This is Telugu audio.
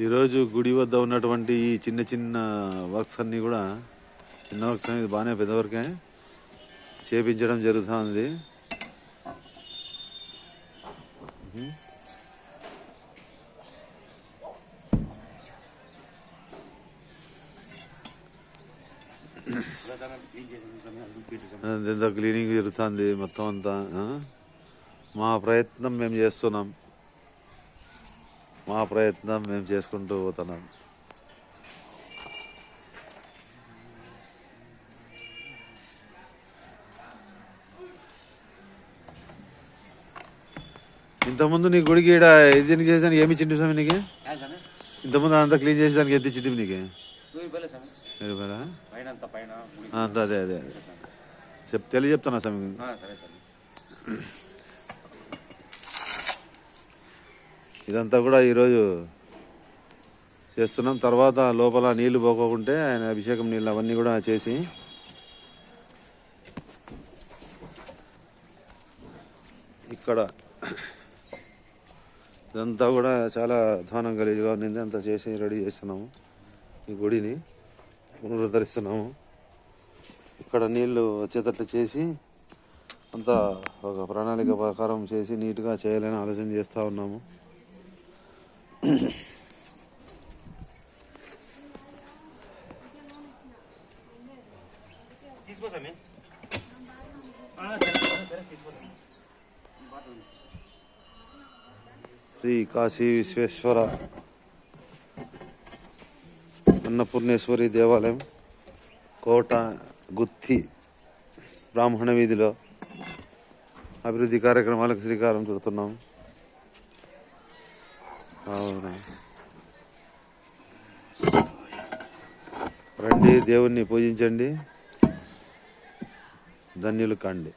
ఈరోజు గుడి వద్ద ఉన్నటువంటి ఈ చిన్న చిన్న వర్క్స్ అన్నీ కూడా చిన్న వర్క్స్ అనేది బాగానే పెద్ద వరకే. చేపించడం జరుగుతుంది. అదంతా క్లీనింగ్ జరుగుతుంది మొత్తం అంతా మా ప్రయత్నం మేము చేస్తున్నాం. మా ప్రయత్నం మేము చేసుకుంటూ పోతున్నాం. ఇంతకుముందు నీ గుడికి ఈడ ఇది చేసానికి ఏమి చింటి స్వామి నీకు? ఇంతకుముందు అంతా క్లీన్ చేసేదానికి ఎంత చిట్టి నీకు? అంతా అదే అదే అదే. చెప్ తెలియజెప్తున్నా స్వామి. ఇదంతా కూడా ఈరోజు చేస్తున్నాం. తర్వాత లోపల నీళ్ళు పోకోకుంటే ఆయన అభిషేకం నీళ్ళు అవన్నీ కూడా చేసి ఇక్కడ ఇదంతా కూడా చాలా అధ్వానం గలీజ్గా ఉన్నింది. అంతా చేసి రెడీ చేస్తున్నాము. ఈ గుడిని పునరుద్ధరిస్తున్నాము. ఇక్కడ నీళ్ళు వచ్చేటట్లు చేసి అంతా ఒక ప్రణాళిక ప్రకారం చేసి నీట్గా చేయాలని ఆలోచన చేస్తూ ఉన్నాము. తీసుకో స్వామి శ్రీ కాశీ విశ్వేశ్వర అన్నపూర్ణేశ్వరి దేవాలయం కోట గుత్తి బ్రాహ్మణ వీధిలో అభివృద్ధి కార్యక్రమాలకు శ్రీకారం చుడుతున్నాము రండి దేవుణ్ణి పూజించండి. ధన్యులు కండి.